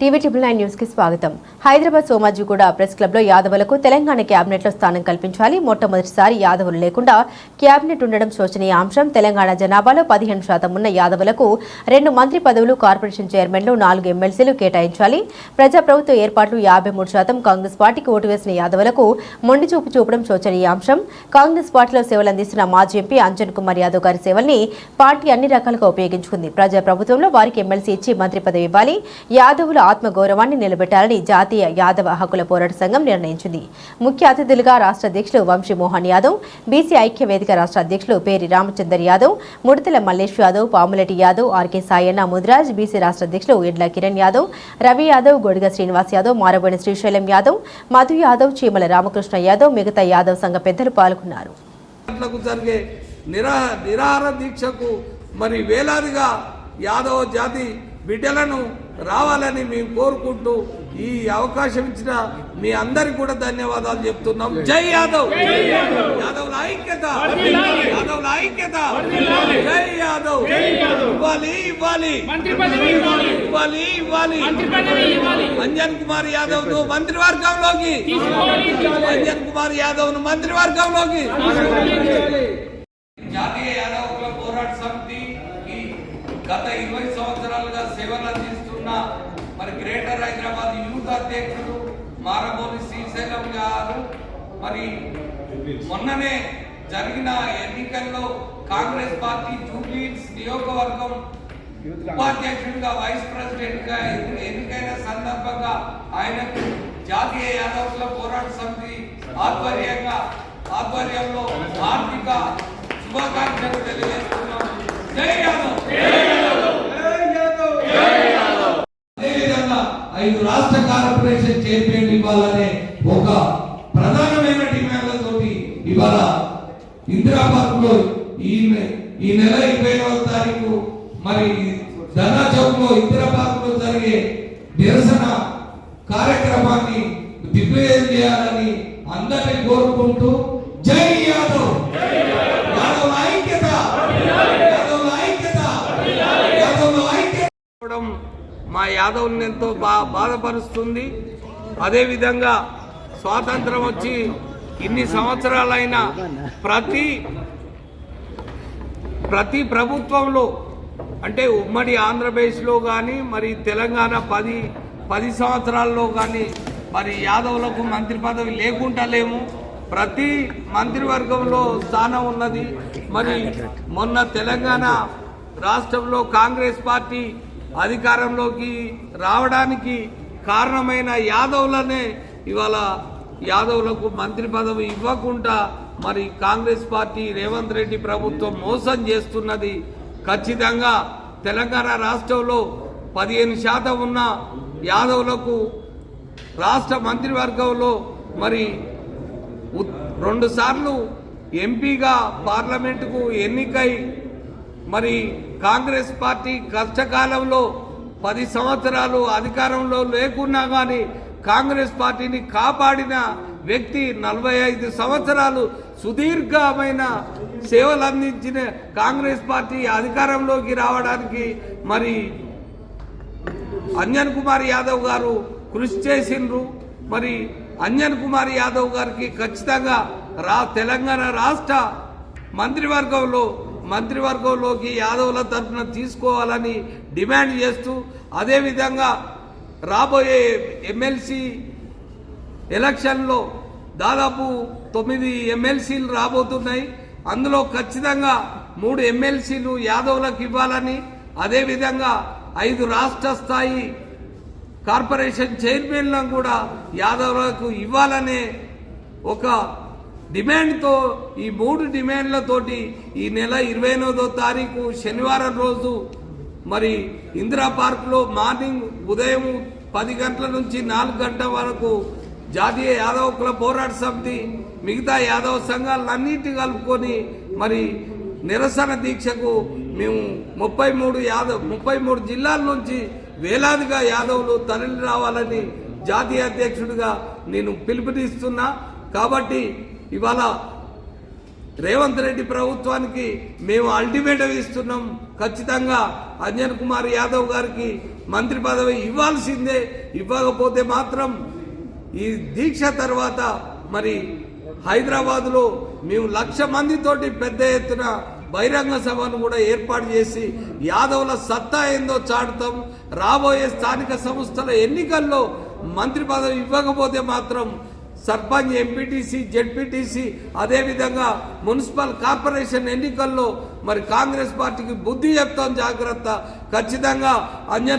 TV triple nine న్యూస్కి స్వాగతం. Hyderabad Somajiguda press క్లబ్లో యాదవులకు తెలంగాణ కేబినెట్లో స్థానం కల్పించాలి. మొట్టమొదటిసారి యాదవులు లేకుండా కేబినెట్ ఉండడం శోచనీయ అంశం. తెలంగాణ జనాభాలో పదిహేను శాతం ఉన్న యాదవులకు రెండు మంత్రి పదవులు కార్పొరేషన్ చైర్మన్లు నాలుగు ఎమ్మెల్సీలు కేటాయించాలి. ప్రజాప్రభుత్వ ఏర్పాట్లు యాభై మూడు శాతం. కాంగ్రెస్ పార్టీకి ఓటు వేసిన యాదవులకు మొండి చూపు చూపడం శోచనీయ అంశం. కాంగ్రెస్ పార్టీలో సేవలు అందిస్తున్న మాజీ ఎంపీ అంజన్ కుమార్ యాదవ్ గారి సేవల్ని పార్టీ అన్ని రకాలుగా ఉపయోగించుకుంది. ప్రజాప్రభుత్వంలో వారికి ఎమ్మెల్సీ ఇచ్చి మంత్రి పదవి ఇవ్వాలి. యాదవుల ఆత్మగౌరవాన్ని నిలబెట్టాలని జాతీయ యాదవ హక్కుల పోరాట సంఘం నిర్ణయించింది. ముఖ్య అతిథులుగా రాష్ట్ర అధ్యక్షులు వంశీమోహన్ యాదవ్ బీసీ ఐక్య వేదిక రాష్ట్ర అధ్యక్షులు పేరి రామచందర్ యాదవ్ ముడతల మల్లేష్ యాదవ్ పాములటి యాదవ్ ఆర్కే సాయన్న ముదిరాజ్ బీసీ రాష్ట్ర అధ్యక్షులు ఎడ్ల కిరణ్ యాదవ్ రవి యాదవ్ గొడిగ శ్రీనివాస్ యాదవ్ మారబోయిన శ్రీశైలం యాదవ్ మధు యాదవ్ చీమల రామకృష్ణ యాదవ్ మిగతా యాదవ్ సంఘ పెద్దలు పాల్గొన్నారు. జరిగే నిరా నిరాహార దీక్షకు మరి వేలాదిగా యాదవ జాతి బిడ్డలను రావాలని మేము కోరుకుంటూ ఈ అవకాశం ఇచ్చిన మీ అందరికి కూడా ధన్యవాదాలు చెప్తున్నాం. జై యాదవ్. యాదవ్ల ఐక్యత. యాదవ్ల ఐక్యత. జై యాదవ్. ఇవ్వాలి ఇవ్వాలి. ఇవ్వాలి. ఇవ్వాలి అంజన్ కుమార్ యాదవ్ను మంత్రివర్గంలోకి అంజన్ కుమార్ యాదవ్ను మంత్రివర్గంలోకి జాతీయ యాదవుల పోరాట సమితి ఈ గత ఇరవై సంవత్సరాలుగా సేవలు అందిస్తున్న మరి గ్రేటర్ హైదరాబాద్ యూత్ అధ్యక్షుడు మారబోని శ్రీశైలం గారు మరి మొన్ననే జరిగిన ఎన్నికల్లో కాంగ్రెస్ పార్టీ జూబ్లీస్ నియోజకవర్గం ఉపాధ్యక్షుడిగా వైస్ ప్రెసిడెంట్గా ఎన్నికైన సందర్భంగా ఆయనకు జాతీయ యాదవుల పోరాట సమితి ఆధ్వర్యంగా ఆధ్వర్యంలో ఆర్థిక శుభాకాంక్షలు తెలియజేస్తున్నారు జై యాదవ్ అదేవిధంగా ఐదు రాష్ట్ర కార్పొరేషన్ చైర్మన్ ఇవ్వాలనే ఒక ప్రధానమైన డిమాండ్లతోటి ఇవాళ ఇందిరా పార్క్లో ఈ నె- ఈ నెల ఇరవై తారీఖు మరి ధనా చౌక్లో ఇందిరా పార్క్లో జరిగే నిరసన కార్యక్రమాన్ని దిగ్విజయం చేయాలని అందరినీ కోరుకుంటూ జై యాదవ్. యాదవ్ ఐక్యత. యాదవ్ ఐక్యత. యాదవ్ ఐక్యత. మా యాదవ్ని ఎంతో బా బాధపరుస్తుంది. అదేవిధంగా స్వాతంత్రం వచ్చి ఇన్ని సంవత్సరాలైన ప్రతి ప్రతి ప్రభుత్వంలో అంటే ఉమ్మడి ఆంధ్రప్రదేశ్లో కానీ మరి తెలంగాణ పది పది సంవత్సరాల్లో కానీ మరి యాదవులకు మంత్రి పదవి లేకుండా లేము. ప్రతి మంత్రివర్గంలో స్థానం ఉన్నది. మరి మొన్న తెలంగాణ రాష్ట్రంలో కాంగ్రెస్ పార్టీ అధికారంలోకి రావడానికి కారణమైన యాదవులనే ఇవాళ యాదవులకు మంత్రి పదవి ఇవ్వకుండా మరి కాంగ్రెస్ పార్టీ రేవంత్ రెడ్డి ప్రభుత్వం మోసం చేస్తున్నది. ఖచ్చితంగా తెలంగాణ రాష్ట్రంలో పదిహేను శాతం ఉన్న యాదవులకు రాష్ట్ర మంత్రివర్గంలో మరి రెండుసార్లు రెండు సార్లు ఎంపీగా పార్లమెంటుకు ఎన్నికై మరి కాంగ్రెస్ పార్టీ కష్టకాలంలో పది సంవత్సరాలు అధికారంలో లేకున్నా కానీ కాంగ్రెస్ పార్టీని కాపాడిన వ్యక్తి నలభై ఐదు సంవత్సరాలు సుదీర్ఘమైన సేవలు అందించిన కాంగ్రెస్ పార్టీ అధికారంలోకి రావడానికి మరి అంజన్ కుమార్ యాదవ్ గారు కృషి చేసిండ్రు. మరి అంజన్ కుమార్ యాదవ్ గారికి ఖచ్చితంగా రా తెలంగాణ రాష్ట్ర మంత్రివర్గంలో మంత్రివర్గంలోకి యాదవ్ల తరఫున తీసుకోవాలని డిమాండ్ చేస్తూ అదేవిధంగా రాబోయే ఎమ్మెల్సీ ఎలక్షన్లో దాదాపు తొమ్మిది ఎమ్మెల్సీలు రాబోతున్నాయి. అందులో ఖచ్చితంగా మూడు ఎమ్మెల్సీలు యాదవులకు ఇవ్వాలని అదేవిధంగా ఐదు రాష్ట్ర స్థాయి కార్పొరేషన్ చైర్మన్లను కూడా యాదవులకు ఇవ్వాలనే ఒక డిమాండ్తో ఈ మూడు డిమాండ్లతోటి ఈ నెల ఇరవై ఎనిమిదో తారీఖు శనివారం రోజు మరి ఇందిరా పార్క్లో మార్నింగ్ ఉదయం పది గంటల నుంచి నాలుగు గంటల వరకు జాతీయ యాదవ కుల పోరాట సమితి మిగతా యాదవ సంఘాలన్నింటి కలుపుకొని మరి నిరసన దీక్షకు మేము ముప్పై మూడు యాదవ్ ముప్పై మూడు జిల్లాల నుంచి వేలాదిగా యాదవులు తరలి రావాలని జాతీయ అధ్యక్షుడిగా నేను పిలుపునిస్తున్నా. కాబట్టి ఇవాళ రేవంత్ రెడ్డి ప్రభుత్వానికి మేము అల్టిమేటం ఇస్తున్నాం. ఖచ్చితంగా అంజన్ కుమార్ యాదవ్ గారికి మంత్రి పదవి ఇవ్వాల్సిందే. ఇవ్వకపోతే మాత్రం ఈ దీక్ష తర్వాత మరి హైదరాబాద్లో మేము లక్ష మందితోటి పెద్ద ఎత్తున బహిరంగ సభను కూడా ఏర్పాటు చేసి యాదవుల సత్తా ఏందో చాటుతాం. రాబోయే స్థానిక సంస్థల ఎన్నికల్లో మంత్రి పదవి ఇవ్వకపోతే మాత్రం సర్పంచ్ ఎంపీటీసీ జెడ్పీటీసీ అదేవిధంగా మున్సిపల్ కార్పొరేషన్ ఎన్నికల్లో మరి కాంగ్రెస్ పార్టీకి బుద్ధి చెప్తాం జాగ్రత్త. ఖచ్చితంగా అంజన్